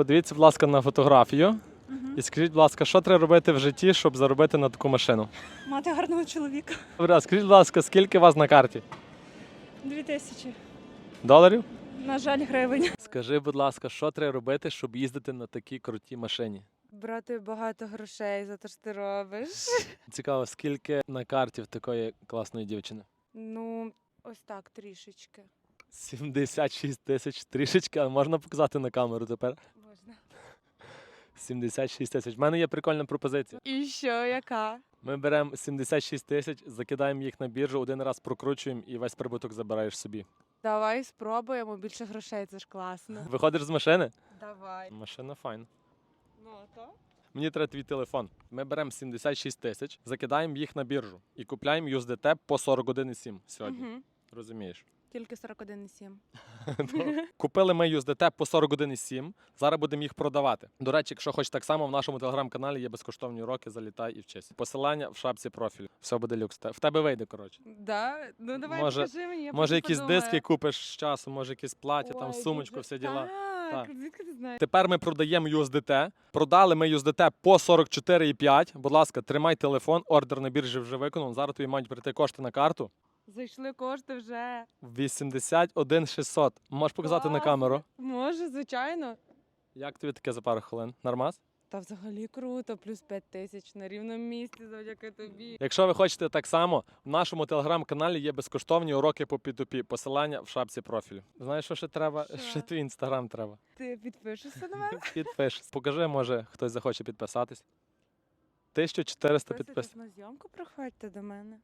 Подивіться, будь ласка, на фотографію. І скажіть, будь ласка, що треба робити в житті, щоб заробити на таку машину? Мати гарного чоловіка. Добре, а скажіть, будь ласка, скільки у вас на карті? Дві тисячі. Доларів? На жаль, гривень. Скажи, будь ласка, що треба робити, щоб їздити на такій крутій машині? Брати багато грошей за те, що ти робиш. Цікаво, скільки на карті в такої класної дівчини? Ну, ось так трішечки. 76 тисяч трішечки, а можна показати на камеру тепер? Можна. 76 тисяч. У мене є прикольна пропозиція. І що, яка? Ми беремо 76 тисяч, закидаємо їх на біржу, один раз прокручуємо і весь прибуток забираєш собі. Давай спробуємо більше грошей, це ж класно. Виходиш з машини? Давай. Машина файна. Ну, то? Мені треба твій телефон. Ми беремо 76 тисяч, закидаємо їх на біржу і купляємо USDT по 41,7 сьогодні. Угу. Розумієш? Тільки 41,7. Ну, Купили ми USDT по 41,7, зараз будемо їх продавати. До речі, якщо хочеш так само, в нашому телеграм-каналі є безкоштовні уроки, залітай і вчись. Посилання в шапці профілю. Все буде люкс. В тебе вийде, коротше. Да? Ну давай Може- покажи мені. я Може, якісь подумаю. диски купиш з часу, може якісь плаття, там сумочку, всі діла. Так, Так. звідки ти знаєш? Тепер ми продаємо USDT. Продали ми USDT по 44,5. Будь ласка, тримай телефон, ордер на біржі вже виконано. Зараз тобі мають прийти кошти на карту. Зайшли кошти вже. 81 600. Можеш показати на Клас. камеру. Може, звичайно. Як тобі таке за пару хвилин? Нормас? Та взагалі круто, плюс 5 тисяч на рівному місці завдяки тобі. Якщо ви хочете так само, в нашому телеграм-каналі є безкоштовні уроки по P2P. Посилання в шапці профілю. Знаєш, що ще треба? Що? Ще твій інстаграм треба. Ти підпишешся на мене? Підпиш. Покажи, може хтось захоче підписатись. 1400 Підписуйтесь підписів. на зйомку, приходьте до мене.